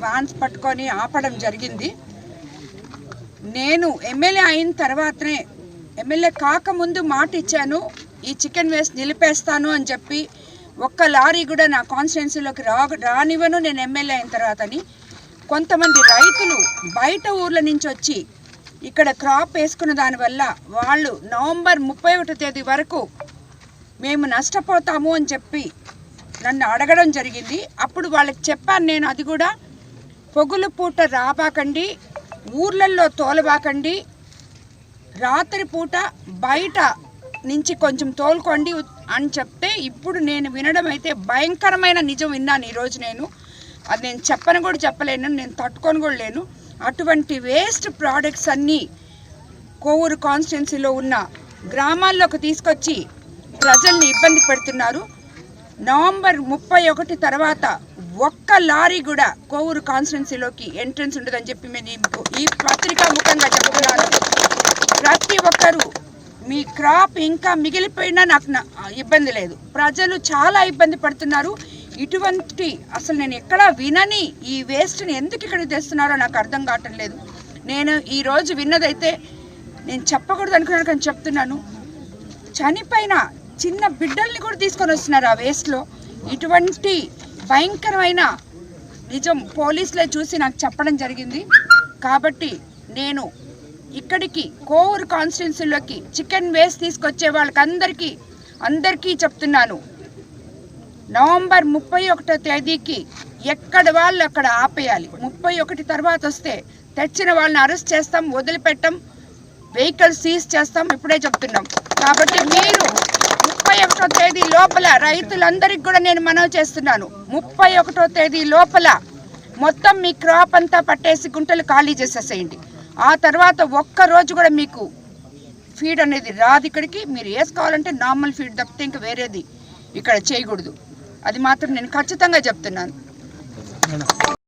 Fans పట్టుకొని ఆపడం జరిగింది. నేను ఎమ్మెల్యే అయిన తర్వాతనే ఎమ్మెల్యే కాకముందు మాట ఇచ్చాను ఈ చికెన్ వేస్ట్ నిలిపేస్తాను అని చెప్పి ఒక్క లారీ కూడా నా కాన్స్టిట్యున్సీలోకి రా రానివ్వను. నేను ఎమ్మెల్యే అయిన తర్వాతని కొంతమంది రైతులు బయట ఊర్ల నుంచి వచ్చి ఇక్కడ క్రాప్ వేసుకున్న దానివల్ల వాళ్ళు నవంబర్ ముప్పై ఒకటో తేదీ వరకు మేము నష్టపోతాము అని చెప్పి నన్ను అడగడం జరిగింది. అప్పుడు వాళ్ళకి చెప్పాను నేను అది కూడా పొగులు పూట రాబాకండి ఊర్లల్లో తోలబాకండి రాత్రి పూట బయట నుంచి కొంచెం తోలుకోండి అని చెప్తే ఇప్పుడు నేను వినడం అయితే భయంకరమైన నిజం విన్నాను ఈరోజు నేను. అది నేను చెప్పను కూడా చెప్పలేను నేను తట్టుకొని కూడా లేను. అటువంటి వేస్ట్ ప్రోడక్ట్స్ అన్నీ కోవూరు కాన్స్టిట్యున్సీలో ఉన్న గ్రామాల్లోకి తీసుకొచ్చి ప్రజల్ని ఇబ్బంది పెడుతున్నారు. నవంబర్ ముప్పై ఒకటి తర్వాత ఒక్క లారీ కూడా కోవూరు కాన్స్టిట్యున్సీలోకి ఎంట్రన్స్ ఉండదని చెప్పి మేము మీకు ఈ పత్రికా ముఖంగా చెప్తున్నాను ప్రతి ఒక్కరూ మీ క్రాప్ ఇంకా మిగిలిపోయినా నాకు ఇబ్బంది లేదు. ప్రజలు చాలా ఇబ్బంది పడుతున్నారు. ఇటువంటి అసలు నేను ఎక్కడా వినని ఈ వేస్ట్ని ఎందుకు ఇక్కడికి తెస్తున్నారో నాకు అర్థం కావటం లేదు. నేను ఈరోజు విన్నదైతే నేను చెప్పకూడదు అనుకున్నాను కానీ చెప్తున్నాను. చనిపోయిన చిన్న బిడ్డల్ని కూడా తీసుకొని వస్తున్నారు ఆ వేస్ట్లో ఇటువంటి భయంకరమైన నిజం పోలీసులే చూసి నాకు చెప్పడం జరిగింది. కాబట్టి నేను ఇక్కడికి కోవూరు కాన్స్టిట్యున్సీలోకి చికెన్ వేస్ట్ తీసుకొచ్చే వాళ్ళకందరికీ అందరికీ చెప్తున్నాను. నవంబర్ ముప్పై ఒకటో తేదీకి ఎక్కడ వాళ్ళు అక్కడ ఆపేయాలి. ముప్పై ఒకటి తర్వాత వస్తే తెచ్చిన వాళ్ళని అరెస్ట్ చేస్తాం వదిలిపెట్టం వెహికల్ సీజ్ చేస్తాం ఇప్పుడే చెప్తున్నాం. కాబట్టి మీరు ఒకటో తేదీ లోపల రైతులందరికీ కూడా నేను మనవి చేస్తున్నాను. ముప్పై ఒకటో తేదీ లోపల మొత్తం మీ క్రాప్ అంతా పట్టేసి గుంటలు ఖాళీ చేసేసేయండి. ఆ తర్వాత ఒక్క రోజు కూడా మీకు ఫీడ్ అనేది రాదు ఇక్కడికి. మీరు వేసుకోవాలంటే నార్మల్ ఫీడ్ తప్పితే ఇంకా వేరేది ఇక్కడ చేయకూడదు. అది మాత్రం నేను ఖచ్చితంగా చెప్తున్నాను.